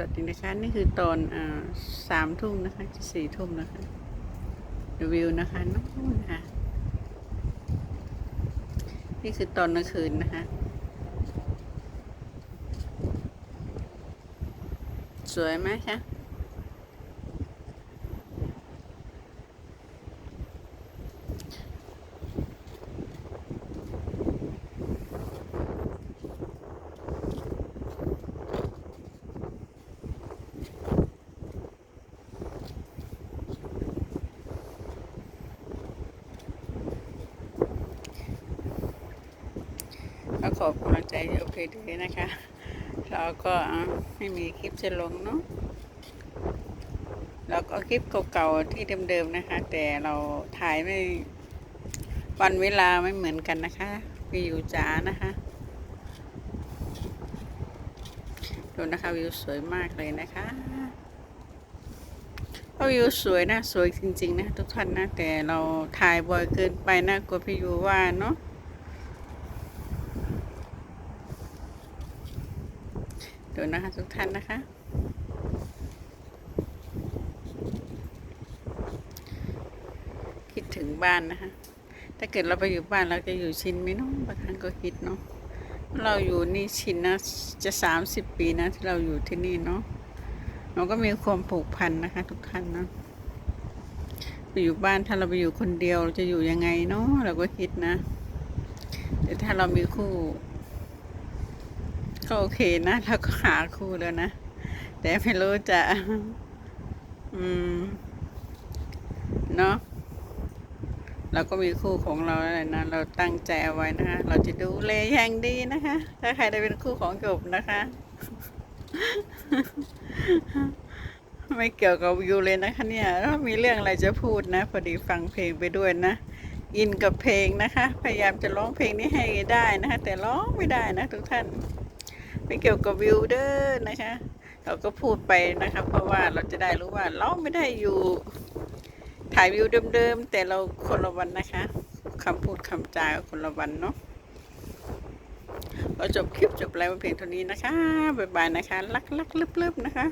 วัสดีนะคะนี่คือตอนอสามทุ่มนะคะจะสี่ทุ่มนะคะดูวิวนะคะนู่นค่ะนี่คือตอนกลางคืนนะคะสวยไหมคะ ขอบกำลังใจโอเคด้วยนะคะ เราก็ไม่มีคลิปจะลงเนาะเราก็คลิปเก่าๆที่เดิมๆนะคะ แต่เราถ่ายไม่วันเวลาไม่เหมือนกันนะคะ วิวจ๋านะคะดูนะคะวิวสวยมากเลยนะคะเพราะวิวสวยนะสวยจริงๆนะทุกท่านนะแต่เราถ่ายบ่อยเกินไปนะกลัวพี่ยูว่าเนาะ ดูนะคะทุกท่านนะคะ คิดถึงบ้านนะคะ ถ้าเกิดเราไปอยู่บ้านเราจะอยู่ชินไหมเนาะบางครั้งก็คิดเนาะเราอยู่นี่ชินนะจะสามสิบปีนะที่เราอยู่ที่นี่เนาะเราก็มีความผูกพันนะคะ ทุกท่านเนาะไปอยู่บ้านถ้าเราไปอยู่คนเดียวเราจะอยู่ยังไงเนาะเราก็คิดนะแต่ถ้าเรามีคู่ ก็โอเคนะเราก็หาคู่แล้วนะ แต่ไม่รู้จะ อืม เนาะเราก็มีคู่ของเราแล้วนะ เราตั้งใจเอาไว้นะคะ เราจะดูแลอย่างดีนะคะ ถ้าใครได้เป็นคู่ของจบนะคะ ไม่เกี่ยวกับวิวเลยนะคะ เนี่ยแล้วมีเรื่องอะไรจะพูดนะ พอดีฟังเพลงไปด้วยนะ อินกับเพลงนะคะ พยายามจะร้องเพลงนี้ให้ได้นะคะ แต่ร้องไม่ได้นะทุกท่าน ไม่เกี่ยวกับวิวเดอร์นะคะ เราก็พูดไปนะคะ เพราะว่าเราจะได้รู้ว่าเราไม่ได้อยู่ถ่ายวิวเดิมๆ แต่เราคนละวันนะคะคำพูดคำจาก็คนละวันเนาะเราจบคลิปจบไลฟ์เพียงเท่านี้นะคะ บ๊ายบายนะคะลักลักๆลึบๆนะคะ